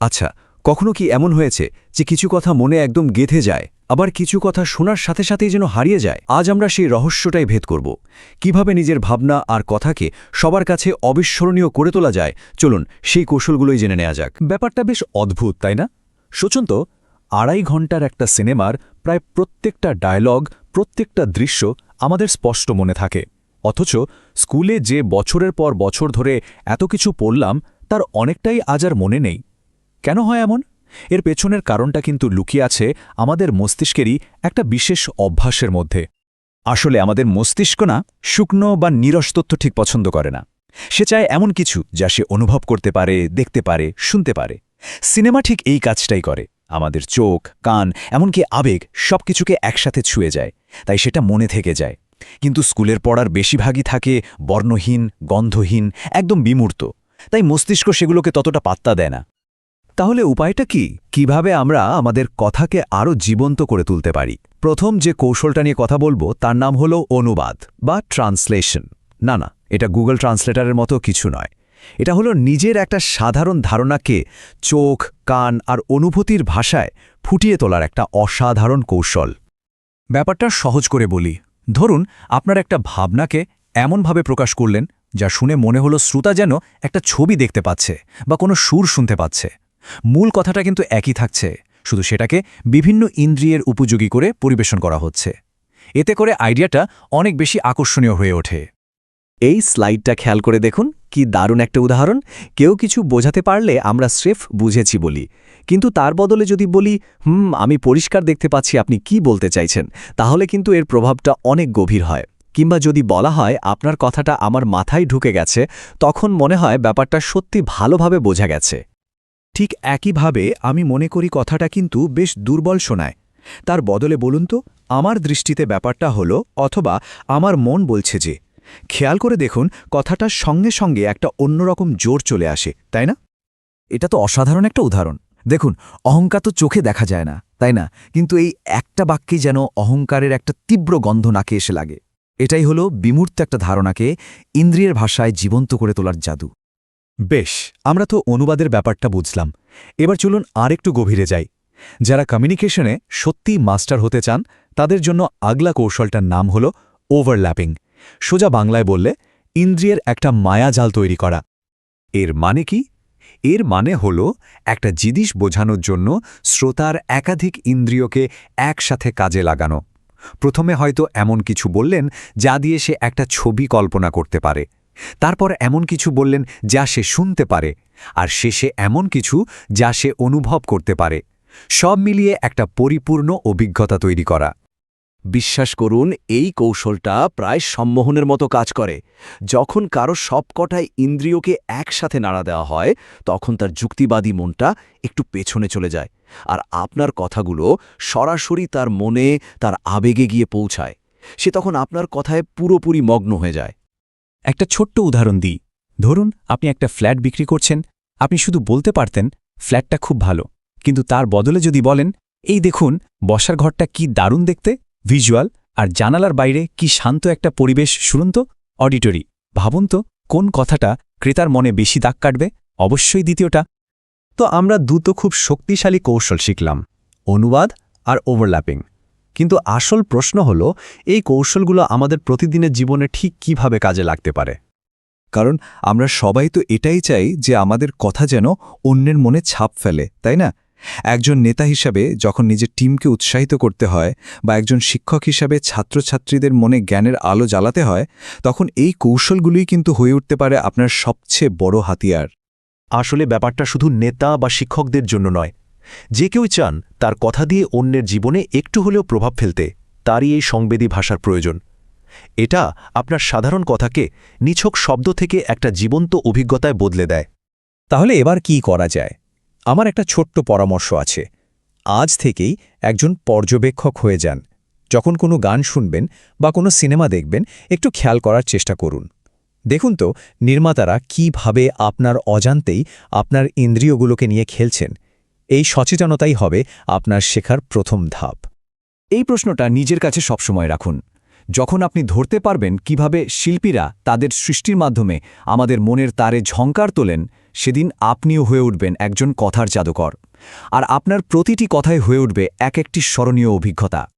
আচ্ছা কখনো কি এমন হয়েছে যে কিছু কথা মনে একদম গেঁথে যায়, আবার কিছু কথা শোনার সাথে সাথেই যেন হারিয়ে যায়? আজ আমরা সেই রহস্যটাই ভেদ করব। কীভাবে নিজের ভাবনা আর কথাকে সবার কাছে অবিস্মরণীয় করে তোলা যায়? চলুন, সেই কৌশলগুলোই জেনে নেওয়া যাক। ব্যাপারটা বেশ অদ্ভুত, তাই না? সোচন্ত আড়াই ঘণ্টার একটা সিনেমার প্রায় প্রত্যেকটা ডায়লগ, প্রত্যেকটা দৃশ্য আমাদের স্পষ্ট মনে থাকে। অথচ স্কুলে যে বছরের পর বছর ধরে এত কিছু পড়লাম, তার অনেকটাই আজ আর মনে নেই। কেন হয় এমন? এর পেছনের কারণটা কিন্তু লুকিয়ে আছে আমাদের মস্তিষ্কেরই একটা বিশেষ অভ্যাসের মধ্যে। আসলে আমাদের মস্তিষ্ক না শুকনো বা নিরস তথ্য ঠিক পছন্দ করে না। সে চায় এমন কিছু যা সে অনুভব করতে পারে, দেখতে পারে, শুনতে পারে। সিনেমা ঠিক এই কাজটাই করে। আমাদের চোখ, কান, এমনকি আবেগ সবকিছুকে একসাথে ছুঁয়ে যায়। তাই সেটা মনে থেকে যায়। কিন্তু স্কুলের পড়ার বেশিরভাগই থাকে বর্ণহীন, গন্ধহীন, একদম বিমূর্ত। তাই মস্তিষ্ক সেগুলোকে ততটা পাত্তা দেয় না। তাহলে উপায়টা কি? কীভাবে আমরা আমাদের কথাকে আরও জীবন্ত করে তুলতে পারি? প্রথম যে কৌশলটা নিয়ে কথা বলব, তার নাম হলো অনুবাদ বা ট্রান্সলেশন। না না, এটা গুগল ট্রান্সলেটারের মতো কিছু নয়। এটা হলো নিজের একটা সাধারণ ধারণাকে চোখ, কান আর অনুভূতির ভাষায় ফুটিয়ে তোলার একটা অসাধারণ কৌশল। ব্যাপারটা সহজ করে বলি। ধরুন, আপনার একটা ভাবনাকে এমনভাবে প্রকাশ করলেন, যা শুনে মনে হলো শ্রোতা যেন একটা ছবি দেখতে পাচ্ছে বা কোনো সুর শুনতে পাচ্ছে। মূল কথাটা কিন্তু একই থাকছে, শুধু সেটাকে বিভিন্ন ইন্দ্রিয়ের উপযোগী করে পরিবেশন করা হচ্ছে। এতে করে আইডিয়াটা অনেক বেশি আকর্ষণীয় হয়ে ওঠে। এই স্লাইডটা খেয়াল করে দেখুন, কি দারুণ একটা উদাহরণ। কেউ কিছু বোঝাতে পারলে আমরা স্রেফ বুঝেছি বলি। কিন্তু তার বদলে যদি বলি, হুম, আমি পরিষ্কার দেখতে পাচ্ছি আপনি কি বলতে চাইছেন তাহলে কিন্তু এর প্রভাবটা অনেক গভীর হয়। কিংবা যদি বলা হয়, আপনার কথাটা আমার মাথায় ঢুকে গেছে তখন মনে হয় ব্যাপারটা সত্যি ভালোভাবে বোঝা গেছে। ঠিক একইভাবে আমি মনে করি কথাটা কিন্তু বেশ দুর্বল শোনায়। তার বদলে বলুন তো, আমার দৃষ্টিতে ব্যাপারটা হলো অথবা আমার মন বলছে যে, খেয়াল করে দেখুন কথাটার সঙ্গে সঙ্গে একটা অন্যরকম জোর চলে আসে, তাই না? এটা তো অসাধারণ একটা উদাহরণ। দেখুন, অহংকার তো চোখে দেখা যায় না, তাই না? কিন্তু এই একটা বাক্যে যেন অহংকারের একটা তীব্র গন্ধ নাকে এসে লাগে। এটাই হলো বিমূর্ত একটা ধারণাকে ইন্দ্রিয়ের ভাষায় জীবন্ত করে তোলার জাদু। বেশ, আমরা তো অনুবাদের ব্যাপারটা বুঝলাম। এবার চলুন আরেকটু গভীরে যাই। যারা কমিউনিকেশনে সত্যিই মাস্টার হতে চান, তাদের জন্য আগলা কৌশলটার নাম হল ওভারল্যাপিং সোজা বাংলায় বললে, ইন্দ্রিয়ের একটা মায়াজাল তৈরি করা। এর মানে কি? এর মানে হল একটা জিনিস বোঝানোর জন্য শ্রোতার একাধিক ইন্দ্রিয়কে একসাথে কাজে লাগানো। প্রথমে হয়তো এমন কিছু বললেন, যা দিয়ে সে একটা ছবি কল্পনা করতে পারে। তারপর এমন কিছু বললেন যা সে শুনতে পারে, আর শেষে এমন কিছু যা সে অনুভব করতে পারে। সব মিলিয়ে একটা পরিপূর্ণ অভিজ্ঞতা তৈরি করা। বিশ্বাস করুন, এই কৌশলটা প্রায় সম্মোহনের মতো কাজ করে। যখন কারও সবকটাই ইন্দ্রিয়কে একসাথে নাড়া দেওয়া হয়, তখন তার যুক্তিবাদী মনটা একটু পেছনে চলে যায়, আর আপনার কথাগুলো সরাসরি তার মনে, তার আবেগে গিয়ে পৌঁছায়। সে তখন আপনার কথায় পুরোপুরি মগ্ন হয়ে যায়। একটা ছোট্ট উদাহরণ দিই। ধরুন, আপনি একটা ফ্ল্যাট বিক্রি করছেন। আপনি শুধু বলতে পারতেন, ফ্ল্যাটটা খুব ভালো। কিন্তু তার বদলে যদি বলেন, এই দেখুন, বসার ঘরটা কি দারুণ দেখতে, ভিজুয়াল, আর জানালার বাইরে কি শান্ত একটা পরিবেশ। শুনুন তো, অডিটরি। ভাবুন তো, কোন কথাটা ক্রেতার মনে বেশি দাগ কাটবে? অবশ্যই দ্বিতীয়টা। তো আমরা দুটো খুব শক্তিশালী কৌশল শিখলাম। অনুবাদ আর ওভারল্যাপিং কিন্তু আসল প্রশ্ন হল, এই কৌশলগুলো আমাদের প্রতিদিনের জীবনে ঠিক কীভাবে কাজে লাগতে পারে? কারণ আমরা সবাই তো এটাই চাই যে আমাদের কথা যেন অন্যের মনে ছাপ ফেলে, তাই না? একজন নেতা হিসাবে যখন নিজের টিমকে উৎসাহিত করতে হয় বা একজন শিক্ষক হিসাবে ছাত্রছাত্রীদের মনে জ্ঞানের আলো জ্বালাতে হয়, তখন এই কৌশলগুলোই কিন্তু হয়ে উঠতে পারে আপনার সবচেয়ে বড় হাতিয়ার। আসলে ব্যাপারটা শুধু নেতা বা শিক্ষকদের জন্য নয় যে কেউ চান তার কথা দিয়ে অন্যের জীবনে একটু হলেও প্রভাব ফেলতে তারই এই সংবেদী ভাষার প্রয়োজন। এটা আপনার সাধারণ কথাকে নিছক শব্দ থেকে একটা জীবন্ত অভিজ্ঞতায় বদলে দেয়। তাহলে এবার কি করা যায়? আমার একটা ছোট্ট পরামর্শ আছে। আজ থেকেই একজন পর্যবেক্ষক হয়ে যান। যখন কোনো গান শুনবেন বা কোনো সিনেমা দেখবেন, একটু খেয়াল করার চেষ্টা করুন। দেখুন তো, নির্মাতারা কীভাবে আপনার অজান্তেই আপনার ইন্দ্রিয়গুলোকে নিয়ে খেলছেন। এই সচেতনতাই হবে আপনার শেখার প্রথম ধাপ। এই প্রশ্নটা নিজের কাছে সবসময় রাখুন। যখন আপনি ধরতে পারবেন কীভাবে শিল্পীরা তাদের সৃষ্টির মাধ্যমে আমাদের মনের তারে ঝঙ্কার তোলেন, সেদিন আপনিও হয়ে উঠবেন একজন কথার জাদুকর। আর আপনার প্রতিটি কথায় হয়ে উঠবে এক একটি স্মরণীয় অভিজ্ঞতা।